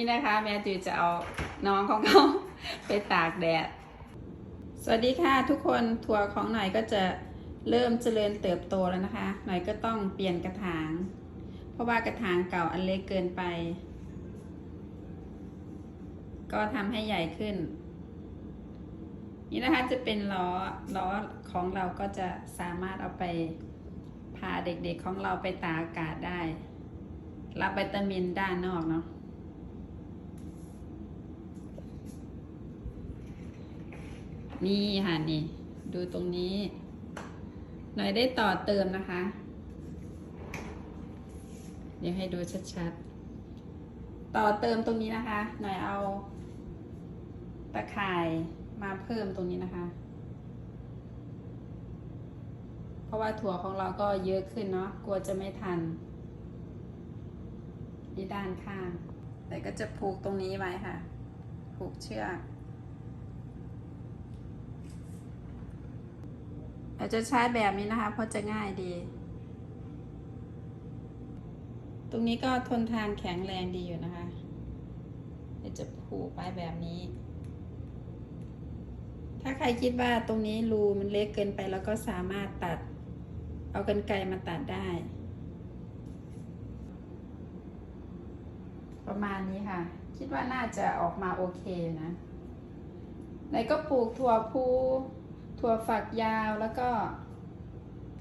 นี่นะคะ แม่จือจะเอาน้องของเขาไปตากแดด สวัสดีค่ะทุกคนถั่วของหน่อยก็จะเริ่มเจริญเติบโตแล้วนะคะ หน่อยก็ต้องเปลี่ยนกระถาง เพราะว่ากระถางเก่าอันเล็กเกินไป ก็ทำให้ใหญ่ขึ้น นี่นะคะจะเป็นล้อล้อของเราก็จะสามารถเอาไปพาเด็กๆของเราไปตากอากาศได้ รับวิตามินด้านนอกเนาะ นี่ค่ะนี่ ดูตรงนี้ หน่อยได้ต่อเติมนะคะ เดี๋ยวให้ดูชัดๆ ต่อเติมตรงนี้นะคะ หน่อยเอาตะข่ายมาเพิ่มตรงนี้นะคะ เพราะว่าถั่วของเราก็เยอะขึ้นเนาะ กลัวจะไม่ทันที่ด้านข้างแต่ก็จะผูกตรงนี้ไว้ค่ะ ผูกเชือก เราจะใช้แบบนี้นะคะ เพราะจะง่ายดี ตรงนี้ก็ทนทานแข็งแรงดีอยู่นะคะเดี๋ยวจะผูกไว้แบบนี้ ถ้าใครคิดว่าตรงนี้รูมันเล็กเกินไปแล้วก็สามารถตัด เอากันไกรมาตัดได้ ประมาณนี้ค่ะ คิดว่าน่าจะออกมาโอเคนะ ไหนก็ปลูกถั่วพู ถั่วฝักยาวแล้วก็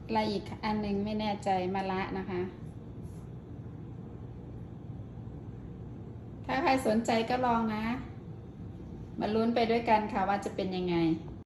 อะไรอีกอันหนึ่งไม่แน่ใจมะละนะคะ ถ้าใครสนใจก็ลองนะ มาลุ้นไปด้วยกันค่ะว่าจะเป็นยังไง